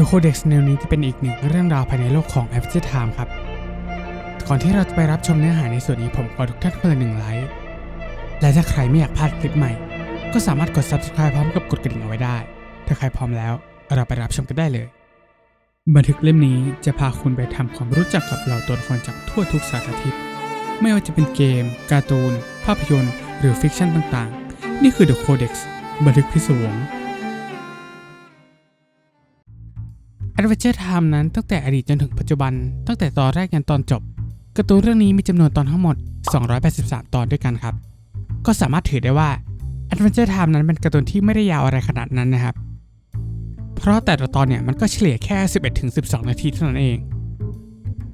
The Codex แนวนี้จะเป็นอีกหนึ่งเรื่องราวภายในโลกของ Adventure Time ครับ ก่อนที่เราจะไปรับชมเนื้อหาในส่วนนี้ผมขอทุกท่านคนละหนึ่งไลค์ และถ้าใครไม่อยากพลาดคลิปใหม่ ก็สามารถกด Subscribe พร้อมกับกดกระดิ่งเอาไว้ได้ ถ้าใครพร้อมแล้ว เราไปรับชมกันได้เลย บันทึกเล่มนี้จะพาคุณไปทำความรู้จักกับเหล่าตัวละครจากทั่วทุกสารทิศ ไม่ว่าจะเป็นเกม การ์ตูน ภาพยนตร์ หรือฟิกชันต่างๆ นี่คือ The Codex บันทึกพิศวง Adventure Time นั้นตั้งแต่อดีตจนถึงปัจจุบัน ตั้งแต่ตอนแรกยันตอนจบการ์ตูนเรื่องนี้มีจำนวนตอนทั้งหมด 283 ตอนด้วยกันครับ ก็สามารถถือได้ว่า Adventure Time นั้นเป็นการ์ตูนที่ไม่ได้ยาวอะไรขนาดนั้นนะครับ เพราะแต่ละตอนเนี่ยมันก็เฉลี่ยแค่ 11-12 นาทีเท่านั้นเอง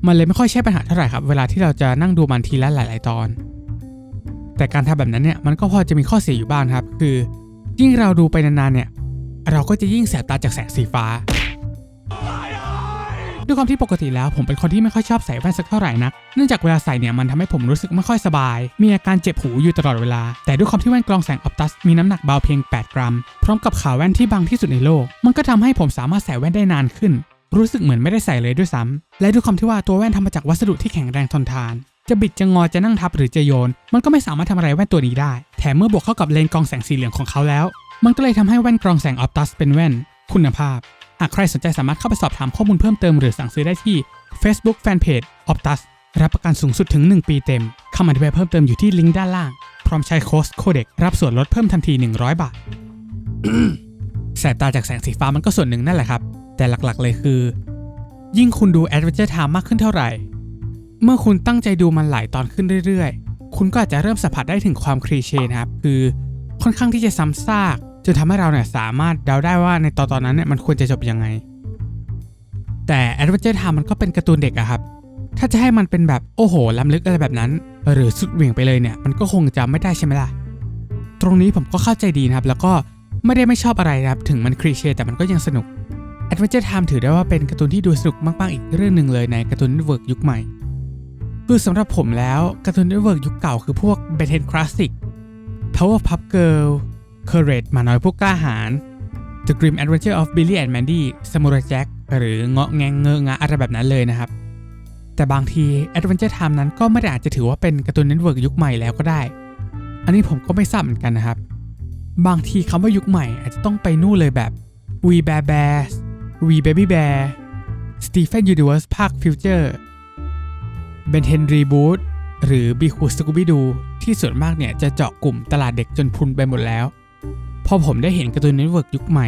มันเลยไม่ค่อยใช่ปัญหาเท่าไหร่ครับ เวลาที่เราจะนั่งดูมันทีละหลาย ๆ ตอน แต่การทำแบบนั้นเนี่ยมันก็พอจะมีข้อเสียอยู่บ้างครับ คือ ยิ่งเราดูไปนานๆเนี่ยเราก็จะยิ่งแสบตาจากแสงสีฟ้า ด้วยความที่ปกติแล้วผมเป็นคนที่ไม่ค่อยชอบใส่แว่นสักเท่าไหร่นัก เนื่องจากเวลาใส่เนี่ยมันทำให้ผมรู้สึกไม่ค่อยสบาย มีอาการเจ็บหูอยู่ตลอดเวลา แต่ด้วยความที่แว่นกรองแสงออปตัสมีน้ำหนักเบาเพียง 8 กรัม พร้อมกับขาแว่นที่บางที่สุดในโลก มันก็ทำให้ผมสามารถใส่แว่นได้นานขึ้น รู้สึกเหมือนไม่ได้ใส่เลยด้วยซ้ำและด้วยความที่ว่าตัวแว่นทำมาจากวัสดุที่แข็งแรงทนทานจะบิดจะงอจะนั่งทับหรือจะโยน มันก็ไม่สามารถทำอะไรแว่นตัวนี้ได้ แถมเมื่อบวกเข้ากับเลนกรองแสงสีเหลืองของเขาแล้ว มันก็เลยทำให้แว่นกรองแสงออปตัสเป็นแว่น คุณภาพ หากใครสนใจสามารถเข้าไปสอบถามข้อมูลเพิ่มเติมหรือสั่งซื้อได้ที่ Facebook Fanpage Optus รับประกันสูงสุดถึง 1 ปีเต็ม คำอธิบายเพิ่มเติมอยู่ที่ลิงก์ด้านล่าง พร้อมใช้โค้ดโคเด็กรับส่วนลดเพิ่มทันที 100 บาท สายตาจากแสงสีฟ้ามันก็ส่วนหนึ่งนั่นแหละครับ แต่หลักๆ เลยคือ ยิ่งคุณดู Adventure Time มากขึ้นเท่าไหร่ เมื่อคุณตั้งใจดูมันหลายตอนขึ้นเรื่อยๆ คุณก็อาจจะเริ่มสัมผัสได้ถึงความคลีเช่นะครับ คือค่อนข้างที่จะซ้ำซาก จนทำให้เราเนี่ยสามารถเดาได้ว่าในตอนตอนนั้นเนี่ยมันควรจะจบยังไง แต่ Adventure Time มันก็เป็นการ์ตูนเด็กอะครับ ถ้าจะให้มันเป็นแบบโอ้โหล้ำลึกอะไรแบบนั้น หรือสุดเหวี่ยงไปเลยเนี่ยมันก็คงจะไม่ได้ใช่ไหมล่ะ ตรงนี้ผมก็เข้าใจดีนะครับ แล้วก็ไม่ได้ไม่ชอบอะไรนะครับ ถึงมันคลีเช่แต่มันก็ยังสนุก Adventure Time ถือได้ว่าเป็นการ์ตูนที่ดูสนุกมาก ๆ อีกเรื่องหนึ่งเลยในการ์ตูนเน็ตเวิร์กยุคใหม่ คือสำหรับผมแล้วการ์ตูนเน็ตเวิร์กยุคเก่าคือพวก b e t e n Classic Powerpuff Girl Courage หมาน้อยผู้กล้าหาญ The Grim Adventure of Billy and Mandy Samurai Jack หรือเงาะแงงเงอะงะอะไรแบบนั้นเลยนะครับ แต่บางที Adventure Time นั้นก็ไม่ได้อาจจะถือว่าเป็นการ์ตูนเน็ตเวิร์กยุคใหม่แล้วก็ได้ อันนี้ผมก็ไม่ทราบเหมือนกันนะครับ บางทีคำว่ายุคใหม่อาจจะต้องไปนู่นเลยแบบ We Bear Bears We Baby Bear Stephen Universe ภาค Future Ben 10 Reboot หรือ b ีคูสกูบิดูที่ส่วนมากเนี่ยจะเจาะกลุ่มตลาดเด็กจนพุนไปหมดแล้ว พอผมได้เห็นการ์ตูนเน็ตเวิร์กยุคใหม่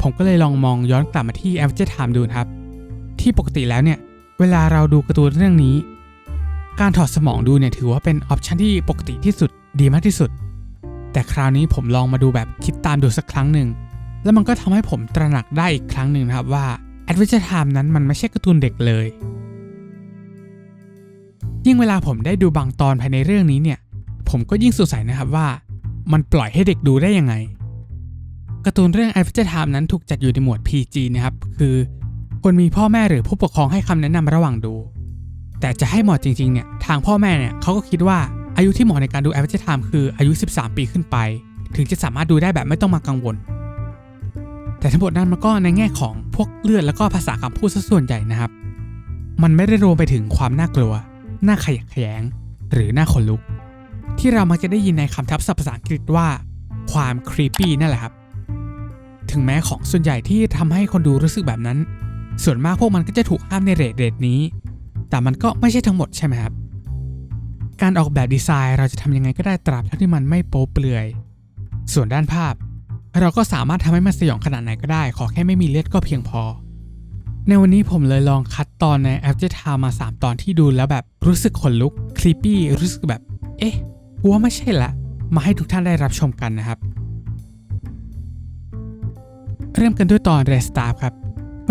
ผมก็เลยลองมองย้อนกลับมาที่ Adventure Time ดูครับ ที่ปกติแล้วเนี่ย เวลาเราดูการ์ตูนเรื่องนี้ การถอดสมองดูเนี่ยถือว่าเป็นออปชันที่ปกติที่สุดดีมากที่สุด แต่คราวนี้ผมลองมาดูแบบคิดตามดูสักครั้งหนึ่ง แล้วมันก็ทำให้ผมตระหนักได้อีกครั้งหนึ่งนะครับว่า Adventure Time นั้นมันไม่ใช่การ์ตูนเด็กเลย ยิ่งเวลาผมได้ดูบางตอนภายในเรื่องนี้เนี่ย ผมก็ยิ่งสงสัยนะครับว่า มันปล่อยให้เด็กดูได้ยังไง การ์ตูนเรื่อง Adventure Time นั้นถูกจัดอยู่ในหมวด PG นะครับ คือควรมีพ่อแม่หรือผู้ปกครองให้คำแนะนำระหว่างดู แต่จะให้เหมาะจริงๆเนี่ยทางพ่อแม่เนี่ยเขาก็คิดว่าอายุที่เหมาะในการดู Adventure Time คืออายุ 13 ปีขึ้นไป ถึงจะสามารถดูได้แบบไม่ต้องมากังวล แต่ทั้งหมดนั้นมันก็ในแง่ของพวกเลือดแล้วก็ภาษาคำพูดซะส่วนใหญ่นะครับ มันไม่ได้รวมไปถึงความน่ากลัวน่าขยะแขยง หรือน่าขนลุก ที่เรามักจะได้ยินในคำทับศัพท์ภาษาอังกฤษว่า ความครีปปี้นั่นแหละครับ ถึงแม้ของส่วนใหญ่ที่ทำให้คนดูรู้สึกแบบนั้น ส่วนมากพวกมันก็จะถูกห้ามในเรทเรทนี้ แต่มันก็ไม่ใช่ทั้งหมดใช่ไหมครับ การออกแบบดีไซน์เราจะทำยังไงก็ได้ตราบเท่าที่มันไม่โป๊เปลือย ส่วนด้านภาพ เราก็สามารถทำให้มันสยองขนาดไหนก็ได้ ขอแค่ไม่มีเลือดก็เพียงพอ ในวันนี้ผมเลยลองคัดตอนใน After Time มา 3 ตอนที่ดูแล้วแบบรู้สึกขนลุกคลีปปี้รู้สึกแบบ เอ๊ะกูว่าไม่ใช่ละมาให้ทุกท่านได้รับชมกันนะครับ เริ่มกันด้วยตอน Restart ครับ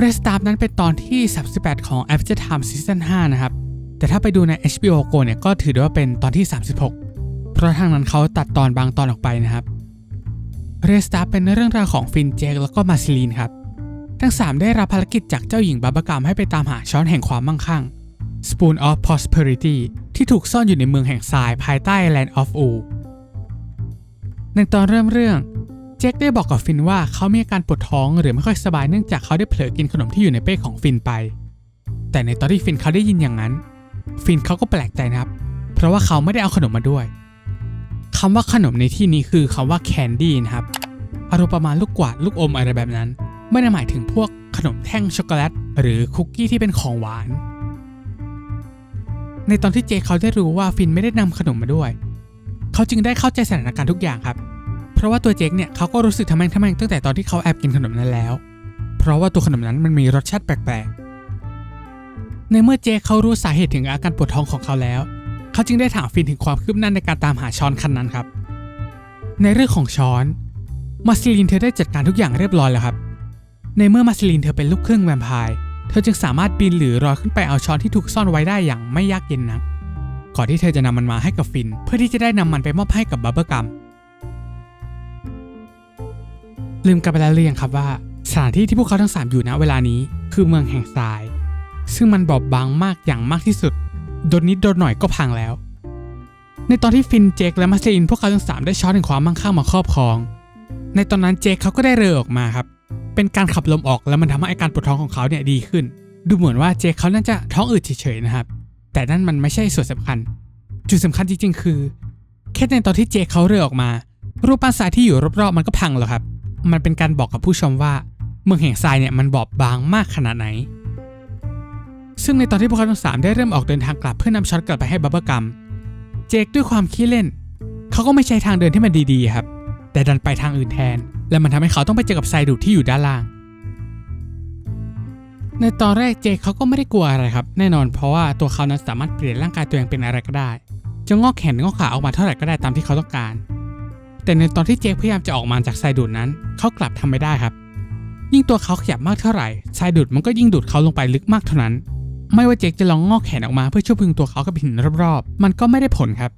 Restart นั้นเป็นตอนที่ 38 ของ After Time Season 5 นะครับ แต่ถ้าไปดูใน HBO Go เนี่ยก็ถือได้ว่าเป็นตอนที่ 36 เพราะทางนั้นเขาตัดตอนบางตอนออกไปนะครับ Restart เป็นเรื่องราวของฟินเจคแล้วก็มาซิลีนครับ ทั้ง 3 ได้รับภารกิจจากเจ้าหญิงบาบากามให้ไปตามหาช้อนแห่งความมั่งคั่ง Spoon of Prosperity ที่ถูกซ่อนอยู่ในเมืองแห่งทรายภายใต้ Land of U ในตอนเริ่มเรื่อง เจคได้บอกกับฟินว่าเขามีอาการปวดท้องหรือไม่ค่อยสบายเนื่องจากเขาได้เผลอกินขนมที่อยู่ในเป้ของฟินไป แต่ในตอนที่ฟินเขาได้ยินอย่างนั้น ฟินเขาก็แปลกใจนะครับ เพราะว่าเขาไม่ได้เอาขนมมาด้วยคำว่าขนมในที่นี้คือคำว่าแคนดี้นะครับอารมณ์ประมาณลูกกวาดลูกอมอะไรแบบนั้น ไม่ได้หมายถึงพวกขนมแท่งช็อกโกแลตหรือคุกกี้ที่เป็นของหวาน ในตอนที่เจคเขาได้รู้ว่าฟินไม่ได้นำขนมมาด้วย เขาจึงได้เข้าใจสถานการณ์ทุกอย่างครับ เพราะว่าตัวเจคเนี่ยเขาก็รู้สึกทำแม่งทำแม่งตั้งแต่ตอนที่เขาแอบกินขนมนั้นแล้ว เพราะว่าตัวขนมนั้นมันมีรสชาติแปลกๆ ในเมื่อเจคเขารู้สาเหตุถึงอาการปวดท้องของเขาแล้ว เขาจึงได้ถามฟินถึงความคืบหน้าในการตามหาช้อนคันนั้นครับ ในเรื่องของช้อนมาซิลินเธอได้จัดการทุกอย่างเรียบร้อยแล้วครับ ในเมื่อมาซิลินเธอเป็นลูกครึ่งแวมไพร์ เธอจึงสามารถปีนหรือลอยขึ้นไปเอาช้อนที่ถูกซ่อนไว้ได้อย่างไม่ยากเย็นนัก ก่อนที่เธอจะนำมันมาให้กับฟิน เพื่อที่จะได้นำมันไปมอบให้กับบับเบิลกัม ลืมกันไปแล้วหรือยังครับว่า สถานที่ที่พวกเขาทั้งสามอยู่ณเวลานี้คือเมืองแห่งทราย ซึ่งมันบอบบางมากอย่างมากที่สุดโดนนิดโดนหน่อยก็พังแล้ว ในตอนที่ฟินเจคและมาซิลินพวกเขาทั้งสามได้ช้อนแห่งความมั่งคั่งมาครอบครอง ในตอนนั้นเจคเขาก็ได้เรือออกมาครับเป็นการขับลมออกแล้วมันทำให้อาการปวดท้องของเขาเนี่ยดีขึ้น ดูเหมือนว่าเจคเขาน่าจะท้องอืดเฉยๆนะครับ แต่นั่นมันไม่ใช่ส่วนสำคัญ จุดสำคัญจริงๆ คือแค่ในตอนที่เจคเขาเรือออกมา รูปปั้นทรายที่อยู่รอบๆมันก็พังแล้วครับ มันเป็นการบอกกับผู้ชมว่า เมืองแห่งทรายเนี่ยมันบอบบางมากขนาดไหน ซึ่งในตอนที่พวกเขาทั้งสามได้เริ่มออกเดินทางกลับเพื่อนำช็อตกลับไปให้บับเบิลกัมเจคด้วยความขี้เล่น เขาก็ไม่ใช้ทางเดินที่มันดีๆครับ แต่ดันไปทางอื่นแทน และมันทำให้เขาต้องไปเจอกับทรายดูดที่อยู่ด้านล่าง ในตอนแรกเจคเขาก็ไม่ได้กลัวอะไรครับ แน่นอนเพราะว่าตัวเขานั้นสามารถเปลี่ยนร่างกายตัวเองเป็นอะไรก็ได้ จะงอกแขนงอกขาออกมาเท่าไหร่ก็ได้ตามที่เขาต้องการ แต่ในตอนที่เจคพยายามจะออกมาจากทรายดูดนั้น เขากลับทำไม่ได้ครับ ยิ่งตัวเขาขยับมากเท่าไหร่ทรายดูดมันก็ยิ่งดูดเขาลงไปลึกมากเท่านั้น ไม่ว่าเจคจะลองงอกแขนออกมาเพื่อช่วยพึงตัวเขากับหินรอบๆ มันก็ไม่ได้ผลครับ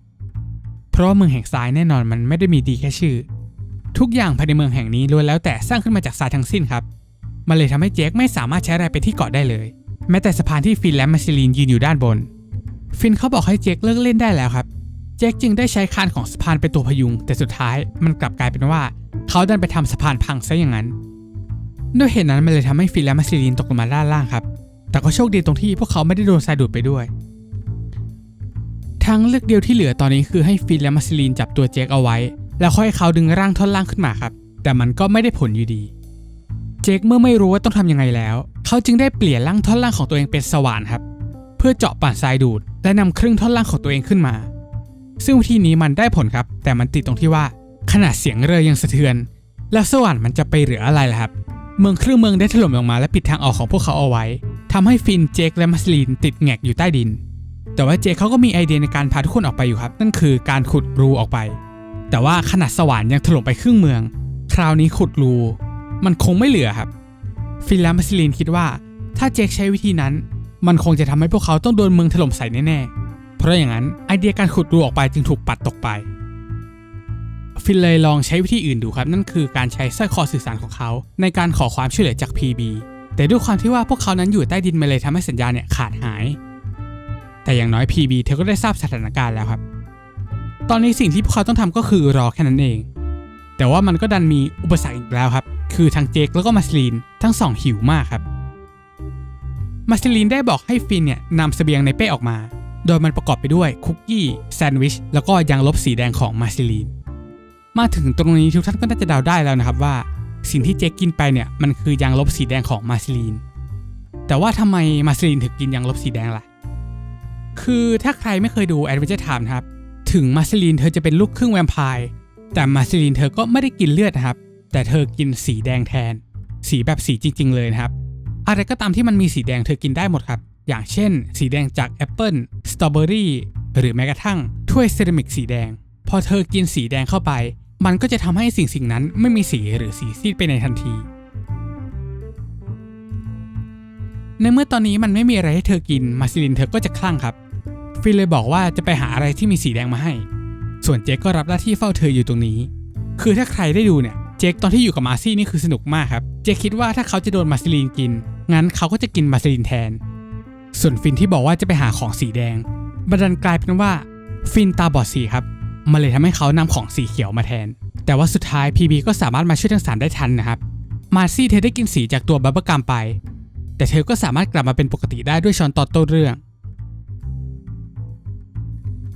เพราะเมืองแห่งทรายแน่นอนมันไม่ได้มีดีแค่ชื่อ ทุกอย่างภายในเมืองแห่งนี้ล้วนแล้วแต่สร้างขึ้นมาจากทรายทั้งสิ้นครับ มันเลยทำให้เจคไม่สามารถใช้อะไรไปที่เกาะได้เลย แม้แต่สะพานที่ฟินและมาซิลีนยืนอยู่ด้านบน ฟินเขาบอกให้เจคเลิกเล่นได้แล้วครับ เจคจึงได้ใช้คานของสะพานเป็นตัวพยุง แต่สุดท้ายมันกลับกลายเป็นว่า เขาดันไปทำสะพานพังซะอย่างนั้น ด้วยเหตุนั้นมันเลยทำให้ฟินและมาซิลีนตกลงมาด้านล่างครับ แต่ก็โชคดีตรงที่พวกเขาไม่ได้โดนทรายดูดไปด้วย ทางเลือกเดียวที่เหลือตอนนี้คือให้ฟินและมาซิลีนจับตัวเจคเอาไว้ แล้วค่อยเขาดึงร่างท่อนล่างขึ้นมาครับ แต่มันก็ไม่ได้ผลอยู่ดี เจคเมื่อไม่รู้ว่าต้องทำยังไงแล้ว เขาจึงได้เปลี่ยนร่างท่อนล่างของตัวเองเป็นสว่านครับ เพื่อเจาะป่านทรายดูด และนำครึ่งท่อนล่างของตัวเองขึ้นมา ซึ่งวิธีนี้มันได้ผลครับ แต่มันติดตรงที่ว่าขนาดเสียงเรือยังสะเทือน แล้วสว่านมันจะไปเหลืออะไรล่ะครับ เมืองครึ่งเมืองได้ถล่มลงมาและปิดทางออกของพวกเขาเอาไว้ทำให้ฟินเจคและมัสลีนติดแงกอยู่ใต้ดิน แต่ว่าเจคเขาก็มีไอเดียในการพาทุกคนออกไปอยู่ครับ นั่นคือการขุดรูออกไป แต่ว่าขนาดสว่านยังถล่มไปครึ่งเมือง คราวนี้ขุดรู มันคงไม่เหลือครับ ฟินและมัสลีนคิดว่า ถ้าเจคใช้วิธีนั้น มันคงจะทำให้พวกเขาต้องโดนเมืองถล่มใส่แน่ๆ ราะอย่างนั้นไอเดียการขุดรูออกไปจึงถูกปัดตกไป ฟินเลยลองใช้วิธีอื่นดูครับ นั่นคือการใช้สร้อยคอสื่อสารของเขา ในการขอความช่วยเหลือจาก PB แต่ด้วยความที่ว่าพวกเขานั้นอยู่ใต้ดินมันเลยทำให้สัญญาณเนี่ยขาดหาย แต่อย่างน้อย PB เธอก็ได้ทราบสถานการณ์แล้วครับ ตอนนี้สิ่งที่พวกเขาต้องทำก็คือรอแค่นั้นเอง แต่ว่ามันก็ดันมีอุปสรรคอีกแล้วครับ คือทั้งเจคแล้วก็มาสลีนทั้งสองหิวมากครับมาสลีนได้บอกให้ฟินเนี่ยนำเสบียงในเป้ออกมา โดยมันประกอบไปด้วยคุกกี้แซนด์วิชแล้วก็ยางลบสีแดงของมาสลีน มาถึงตรงนี้ทุกท่านก็น่าจะเดาได้แล้วนะครับว่า สิ่งที่เจคกินไปเนี่ยมันคือยางลบสีแดงของมาสลีน แต่ว่าทำไมมาสลีนถึงกินยางลบสีแดงล่ะ คือถ้าใครไม่เคยดู Adventure Time นะครับ ถึงมาสลีนเธอจะเป็นลูกครึ่งแวมไพร์แต่มาสลีนเธอก็ไม่ได้กินเลือดนะครับ แต่เธอกินสีแดงแทน สีแบบสีจริง ๆ เลยนะครับ อะไรก็ตามที่มันมีสีแดงเธอกินได้หมดครับ อย่างเช่น สีแดงจากแอปเปิลสตรอเบอรี่หรือแม้กระทั่งถ้วยเซรามิกสีแดง พอเธอกินสีแดงเข้าไป มันก็จะทำให้สิ่งสิ่งนั้นไม่มีสีหรือสีซีดไปในทันที ในเมื่อตอนนี้มันไม่มีอะไรให้เธอกินมาซิลินเธอก็จะคลั่งครับ ฟินเลยบอกว่าจะไปหาอะไรที่มีสีแดงมาให้ ส่วนเจคก็รับหน้าที่เฝ้าเธออยู่ตรงนี้ คือถ้าใครได้ดูเนี่ยเจคตอนที่อยู่กับมาซี่นี่คือสนุกมากครับ เจคคิดว่าถ้าเขาจะโดนมาซิลินกิน งั้นเขาก็จะกินมาซิลินแทน ส่วนฟินที่บอกว่าจะไปหาของสีแดงบันดันกลายเป็นว่าฟินตาบอดสีครับมันเลยทำให้เขานำของสีเขียวมาแทน แต่ว่าสุดท้าย PB ก็สามารถมาช่วยทั้งสามได้ทันนะครับ มาซี่เธอได้กินสีจากตัวบับเบิลกัมไป แต่เธอก็สามารถกลับมาเป็นปกติได้ด้วยช้อนตอนต้นเรื่อง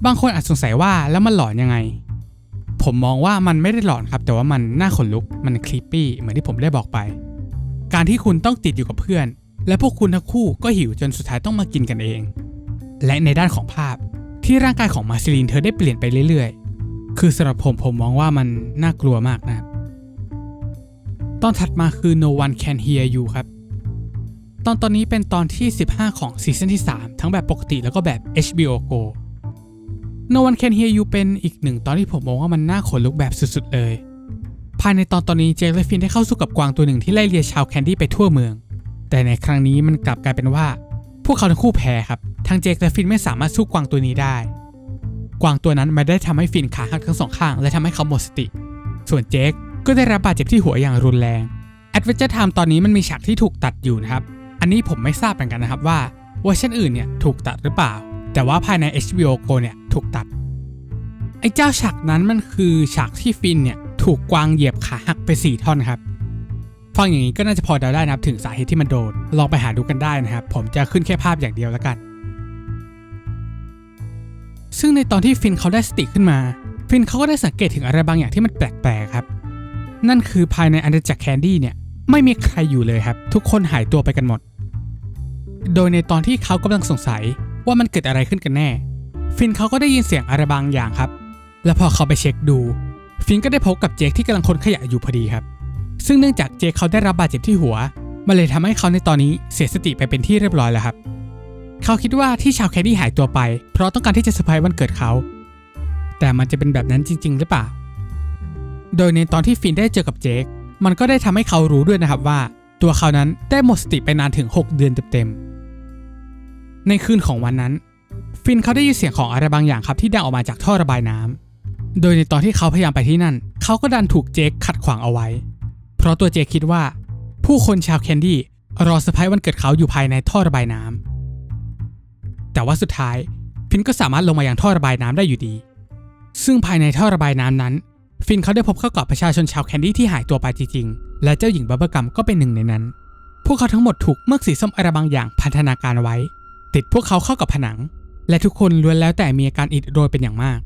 บางคนอาจสงสัยว่าแล้วมันหลอนยังไง ผมมองว่ามันไม่ได้หลอนครับ แต่ว่ามันน่าขนลุกมันคลิปปี้เหมือนที่ผมได้บอกไป การที่คุณต้องติดอยู่กับเพื่อน และพวกคุณทั้งคู่ก็หิวจนสุดท้ายต้องมากินกันเอง และในด้านของภาพที่ร่างกายของมาซิลินเธอได้เปลี่ยนไปเรื่อยๆ คือสำหรับผมผมมองว่ามันน่ากลัวมากนะครับตอนถัดมาคือ No One Can Hear You ครับ ตอนตอนนี้เป็นตอนที่ 15 ของซีซั่นที่ 3 ทั้งแบบปกติแล้วก็แบบ HBO Go No One Can Hear You เป็นอีกหนึ่งตอนที่ผมมองว่ามันน่าขนลุกแบบสุดๆเลย ภายในตอนตอนนี้เจคและฟินได้เข้าสู้กับกวางตัวหนึ่งที่ไล่เลียชาวแคนดี้ไปทั่วเมือง แต่ในครั้งนี้มันกลับกลายเป็นว่า พวกเขาทั้งคู่แพ้ครับทั้งเจคและฟินไม่สามารถสู้กวางตัวนี้ได้ กวางตัวนั้นมันได้ทำให้ฟินขาหักทั้งสองข้าง และทำให้เขาหมดสติ ส่วนเจคก็ได้รับบาดเจ็บที่หัวอย่างรุนแรงแอดเวนเจอร์ไทม์ตอนนี้มันมีฉากที่ถูกตัดอยู่นะครับ อันนี้ผมไม่ทราบเหมือนกันนะครับว่าเวอร์ชันอื่นเนี่ยถูกตัดหรือเปล่า แต่ว่าภายใน HBO Go เนี่ยถูกตัด ไอ้เจ้าฉากนั้นมันคือฉากที่ฟินเนี่ยถูกกวางเหยียบขาหักไปสี่ท่อนครับ ฟังอย่างนี้ก็น่าจะพอเดาได้นะครับถึงสาเหตุที่มันโดน ลองไปหาดูกันได้นะครับ ผมจะขึ้นแค่ภาพอย่างเดียวแล้วกัน ซึ่งในตอนที่ฟินเขาได้สติขึ้นมา ฟินเขาก็ได้สังเกตถึงอะไรบางอย่างที่มันแปลกๆครับ นั่นคือภายในอาณาจักรแคนดี้เนี่ยไม่มีใครอยู่เลยครับ ทุกคนหายตัวไปกันหมด โดยในตอนที่เขากำลังสงสัยว่ามันเกิดอะไรขึ้นกันแน่ ฟินเขาก็ได้ยินเสียงอะไรบางอย่างครับ และพอเขาไปเช็คดู ฟินก็ได้พบกับเจคที่กำลังคนขยะอยู่พอดีครับ ซึ่งเนื่องจากเจคเขาได้รับบาดเจ็บที่หัว มันเลยทำให้เขาในตอนนี้เสียสติไปเป็นที่เรียบร้อยแล้วครับ เขาคิดว่าที่ชาวแคนดี้หายตัวไป เพราะต้องการที่จะเซอร์ไพรส์วันเกิดเขา แต่มันจะเป็นแบบนั้นจริง ๆ หรือเปล่า โดยในตอนที่ฟินได้เจอกับเจค มันก็ได้ทำให้เขารู้ด้วยนะครับว่า ตัวเขานั้นได้หมดสติไปนานถึง 6 เดือนเต็มๆ ในคืนของวันนั้น ฟินเขาได้ยินเสียงของอะไรบางอย่างครับที่ดังออกมาจากท่อระบายน้ำโดยในตอนที่เขาพยายามไปที่นั่น เขาก็ดันถูกเจคขัดขวางเอาไว้ เพราะตัวเจคิดว่า ผู้คนชาวแคนดี้รอเซอร์ไพรส์วันเกิดเขาอยู่ภายในท่อระบายน้ำแต่ว่าสุดท้ายฟินก็สามารถลงมาอยังท่อระบายน้ำได้อยู่ดี ซึ่งภายในท่อระบายน้ำนั้น ฟินเขาได้พบเข้ากับประชาชนชาวแคนดี้ที่หายตัวไปจริงๆ และเจ้าหญิงบับเบิลกัมก็เป็นหนึ่งในนั้น พวกเขาทั้งหมดถูกเมือกสีส้มอะไรบางอย่างพันธนาการไว้ ติดพวกเขาเข้ากับผนัง และทุกคนล้วนแล้วแต่มีอาการอิดโรยเป็นอย่างมาก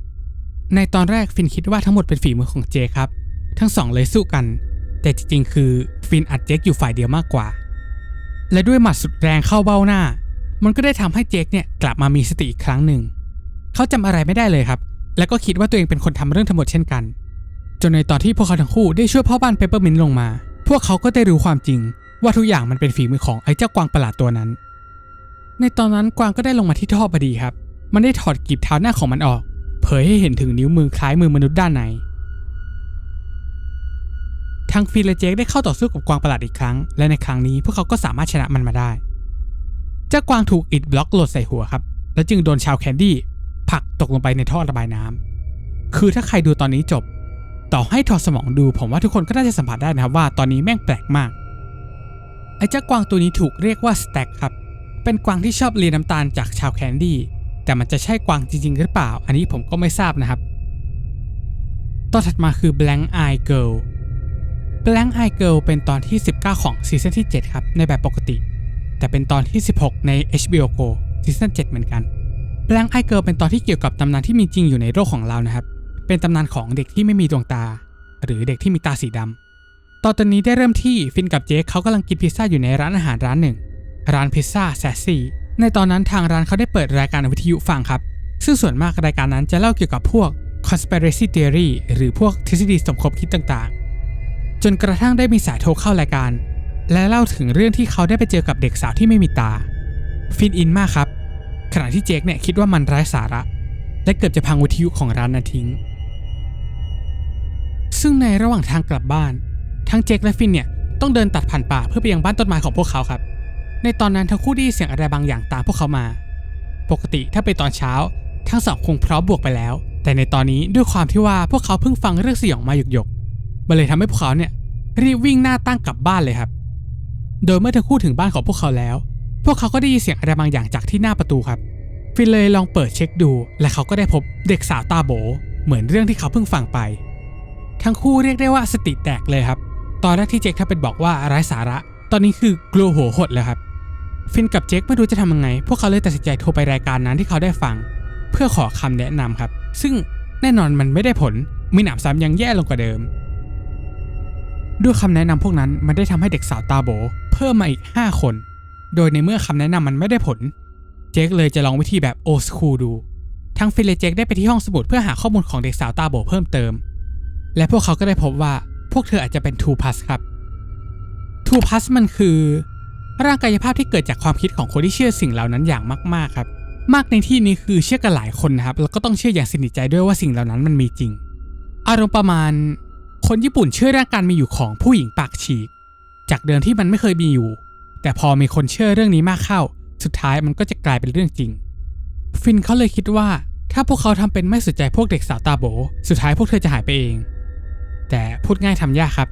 ในตอนแรกฟินคิดว่าทั้งหมดเป็นฝีมือของเจครับ ทั้งสองเลยสู้กัน แต่จริงๆ คือฟินอัดเจคอยู่ฝ่ายเดียวมากกว่า และด้วยหมัดสุดแรงเข้าเบ้าหน้า มันก็ได้ทำให้เจคเนี่ยกลับมามีสติอีกครั้งหนึ่ง เขาจำอะไรไม่ได้เลยครับ และก็คิดว่าตัวเองเป็นคนทำเรื่องทั้งหมดเช่นกัน จนในตอนที่พวกเขาทั้งคู่ได้ช่วยพ่อบ้านเปเปอร์มินลงมา พวกเขาก็ได้รู้ความจริง ว่าทุกอย่างมันเป็นฝีมือของไอ้เจ้ากวางประหลาดตัวนั้น ในตอนนั้นกวางก็ได้ลงมาที่ท่อพอดีครับ มันได้ถอดกีบเท้าหน้าของมันออก เผยให้เห็นถึงนิ้วมือคล้ายมือมนุษย์ด้านใน ทางฟินและเจคได้เข้าต่อสู้กับกวางประหลาดอีกครั้ง และในครั้งนี้พวกเขาก็สามารถชนะมันมาได้ เจ้ากวางถูกอิดบล็อกหล่นใส่หัวครับ และจึงโดนชาวแคนดี้ผลักตกลงไปในท่อระบายน้ำคือถ้าใครดูตอนนี้จบ ต่อให้ถอดสมองดูผมว่าทุกคนก็น่าจะสัมผัสได้นะครับว่าตอนนี้แม่งแปลกมาก ไอ้เจ้ากวางตัวนี้ถูกเรียกว่าสแต็กครับ เป็นกวางที่ชอบเลียน้ำตาลจากชาวแคนดี้ แต่มันจะใช่กวางจริง ๆ หรือเปล่า อันนี้ผมก็ไม่ทราบนะครับตอนถัดมาคือ Blank Eye Girl Blank Eye Girl เป็นตอนที่ 19 ของซีซั่นที่ 7 ครับ ในแบบปกติ แต่เป็นตอนที่ 16 ใน HBO Go ซีซั่น7 เหมือนกัน Blank Eye Girl เป็นตอนที่เกี่ยวกับตำนานที่มีจริงอยู่ในโลกของเรานะครับ เป็นตำนานของเด็กที่ไม่มีดวงตา หรือเด็กที่มีตาสีดำตอนตอนนี้ได้เริ่มที่ฟินกับเจคเขากำลังกินพิซซ่าอยู่ในร้านอาหารร้านหนึ่ง ร้านพิซซ่าแซสซี่ในตอนนั้นทางร้านเขาได้เปิดรายการวิทยุฟังครับ ซึ่งส่วนมากรายการนั้นจะเล่าเกี่ยวกับพวก conspiracy theory หรือพวกทฤษฎีสมคบคิดต่างๆ จนกระทั่งได้มีสายโทรเข้ารายการ และเล่าถึงเรื่องที่เขาได้ไปเจอกับเด็กสาวที่ไม่มีตา ฟินอินมากครับ ขณะที่เจคเนี่ยคิดว่ามันไร้สาระ และเกือบจะพังวิทยุของร้านนั้นทิ้ง ซึ่งในระหว่างทางกลับบ้าน ทั้งเจคและฟินเนี่ยต้องเดินตัดผ่านป่าเพื่อไปยังบ้านต้นไม้ของพวกเขาครับ ในตอนนั้นทั้งคู่ได้ยินเสียงอะไรบางอย่างตามพวกเขามา ปกติถ้าเป็นตอนเช้า ทั้งสองคงพร้อมบวกไปแล้ว แต่ในตอนนี้ด้วยความที่ว่าพวกเขาเพิ่งฟังเรื่องสยองมาหยกๆมันเลยทำให้พวกเขาเนี่ย รีบวิ่งหน้าตั้งกลับบ้านเลยครับ โดยเมื่อทั้งคู่ถึงบ้านของพวกเขาแล้ว พวกเขาก็ได้ยินเสียงอะไรบางอย่างจากที่หน้าประตูครับ ฟินเลยลองเปิดเช็คดู และเขาก็ได้พบเด็กสาวตาโบ เหมือนเรื่องที่เขาเพิ่งฟังไป ทั้งคู่เรียกได้ว่าสติแตกเลยครับ ตอนแรกที่เจคถ้าเป็นบอกว่าไร้สาระ ตอนนี้คือกลัวหัวหดเลยครับ ฟินกับเจคไม่รู้จะทำยังไง พวกเขาเลยตัดสินใจโทรไปรายการนั้นที่เขาได้ฟัง เพื่อขอคำแนะนำครับ ซึ่งแน่นอนมันไม่ได้ผลมีหนามซ้ำยังแย่ลงกว่าเดิม ด้วยคำแนะนำพวกนั้นมันได้ทำให้เด็กสาวตาโบ เพิ่มมาอีก 5 คน โดยในเมื่อคำแนะนำมันไม่ได้ผล เจคเลยจะลองวิธีแบบโอสคูดูทั้งฟินและเจคได้ไปที่ห้องสมุดเพื่อหาข้อมูลของเด็กสาวตาโบเพิ่มเติม และพวกเขาก็ได้พบว่าพวกเธออาจจะเป็นทูพัสครับทูพัสมันคือร่างกายภาพที่เกิดจากความคิดของคนที่เชื่อสิ่งเหล่านั้นอย่างมากๆครับ มากในที่นี้คือเชื่อกันหลายคนนะครับแล้วก็ต้องเชื่ออย่างสนิทใจด้วยว่าสิ่งเหล่านั้นมันมีจริง อารมณ์ประมาณ คนญี่ปุ่นเชื่อเรื่องการมีอยู่ของผู้หญิงปากฉีก จากเดิมที่มันไม่เคยมีอยู่ แต่พอมีคนเชื่อเรื่องนี้มากเข้า สุดท้ายมันก็จะกลายเป็นเรื่องจริง ฟินเขาเลยคิดว่า ถ้าพวกเขาทำเป็นไม่สนใจพวกเด็กสาวตาโบ สุดท้ายพวกเธอจะหายไปเอง แต่พูดง่ายทำยากครับ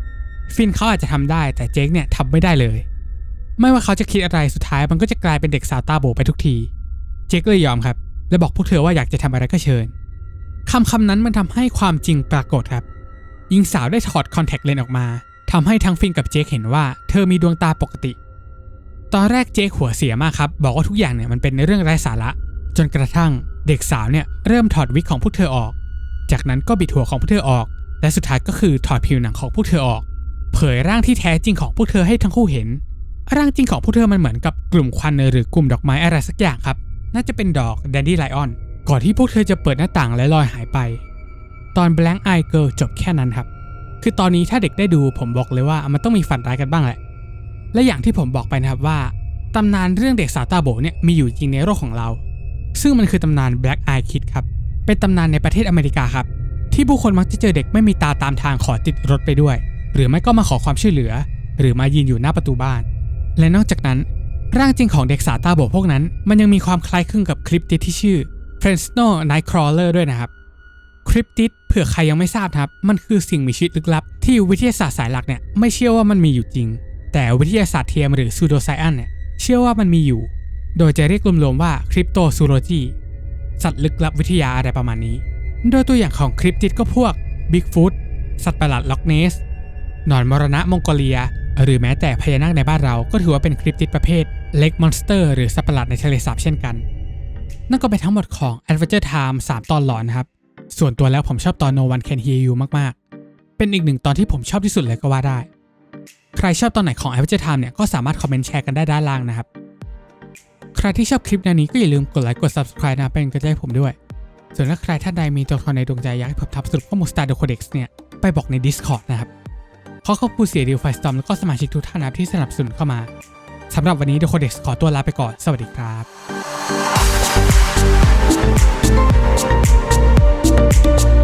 ฟินเขาอาจจะทำได้ แต่เจคเนี่ยทำไม่ได้เลย ไม่ว่าเขาจะคิดอะไรสุดท้ายมันก็จะกลายเป็นเด็กสาวตาโบไปทุกที เจคเลยยอมครับ และบอกพวกเธอว่าอยากจะทำอะไรก็เชิญคำคำนั้นมันทำให้ความจริงปรากฏครับ หญิงสาวได้ถอดคอนแทคเลนส์ออกมาทำให้ทั้งฟินกับเจคเห็นว่าเธอมีดวงตาปกติ ตอนแรกเจคหัวเสียมากครับ บอกว่าทุกอย่างเนี่ยมันเป็นในเรื่องไร้สาระ จนกระทั่งเด็กสาวเนี่ยเริ่มถอดวิกของพวกเธอออก จากนั้นก็บิดหัวของพวกเธอออก และสุดท้ายก็คือถอดผิวหนังของพวกเธอออก เผยร่างที่แท้จริงของพวกเธอให้ทั้งคู่เห็น ร่างจริงของพวกเธอมันเหมือนกับกลุ่มควันหรือกลุ่มดอกไม้อะไรสักอย่างครับ น่าจะเป็นดอกแดนดี้ไลออน ก่อนที่พวกเธอจะเปิดหน้าต่างและลอยหายไป ตอน Blank Eye Girl จบแค่นั้นครับ คือตอนนี้ถ้าเด็กได้ดูผมบอกเลยว่ามันต้องมีฝันร้ายกันบ้างแหละ และอย่างที่ผมบอกไปนะครับว่าตำนานเรื่องเด็กสาวตาโบเนี่ยมีอยู่จริงในโลกของเรา ซึ่งมันคือตำนาน Black Eye Kid ครับ เป็นตำนานในประเทศอเมริกาครับ ที่ผู้คนมักจะเจอเด็กไม่มีตาตามทางขอติดรถไปด้วย หรือไม่ก็มาขอความช่วยเหลือ หรือมายืนอยู่หน้าประตูบ้าน และนอกจากนั้น ร่างจริงของเด็กสาวตาโบพวกนั้น มันยังมีความคล้ายคลึงกับคลิปติดที่ชื่อ Fresno Nightcrawler ด้วยนะครับ คริปติดเผื่อใครยังไม่ทราบครับ มันคือสิ่งมีชีวิตลึกลับ ที่วิทยาศาสตร์สายหลักเนี่ยไม่เชื่อว่ามันมีอยู่จริง แต่วิทยาศาสตร์เทียมหรือซูโดไซแอนเนี่ยเชื่อว่ามันมีอยู่ โดยจะเรียกรวมๆว่าคริปโตซูโลจีสัตว์ลึกลับวิทยาอะไรประมาณนี้ โดยตัวอย่างของคริปติดก็พวกบิ๊กฟุตสัตว์ประหลาดล็อกเนสหนอนมรณะมองโกเลีย หรือแม้แต่พญานาคในบ้านเราก็ถือว่าเป็นคริปติดประเภทเล็กมอนสเตอร์หรือสัตว์ประหลาดในทะเลสาบเช่นกัน นั่นก็เป็นทั้งหมดของ Adventure Time 3 ตอนหลอนครับ ส่วนตัวแล้วผมชอบตอน No One Can Hear You มากๆ เป็นอีกหนึ่งตอนที่ผมชอบที่สุดเลยก็ว่าได้ ใครชอบตอนไหนของ a v e r a g e Time เนี่ยก็สามารถคอมเมนต์แชร์กันได้ด้านล่างนะครับ ใครที่ชอบคลิปน,นี้ก็อย่าลืมกดไลค์กด Subscribe นะเป็นกระดงใจผมด้วย ส่วนถ้าใครท่านใดมีตัวละครในดวงใจอยากให้ผมทับสรุปข้อมูล Star Codex เนี่ยไปบอกใน Discord นะครับขอขอบคุณเสียดิวไฟสตอมแล้วก็สมาชิกทุกท่านนะที่สนับสนุนเข้ามาสำหรับวันนี้เดอะโคเด็กขอตัวลาไปก่อน สวัสดีครับ Thank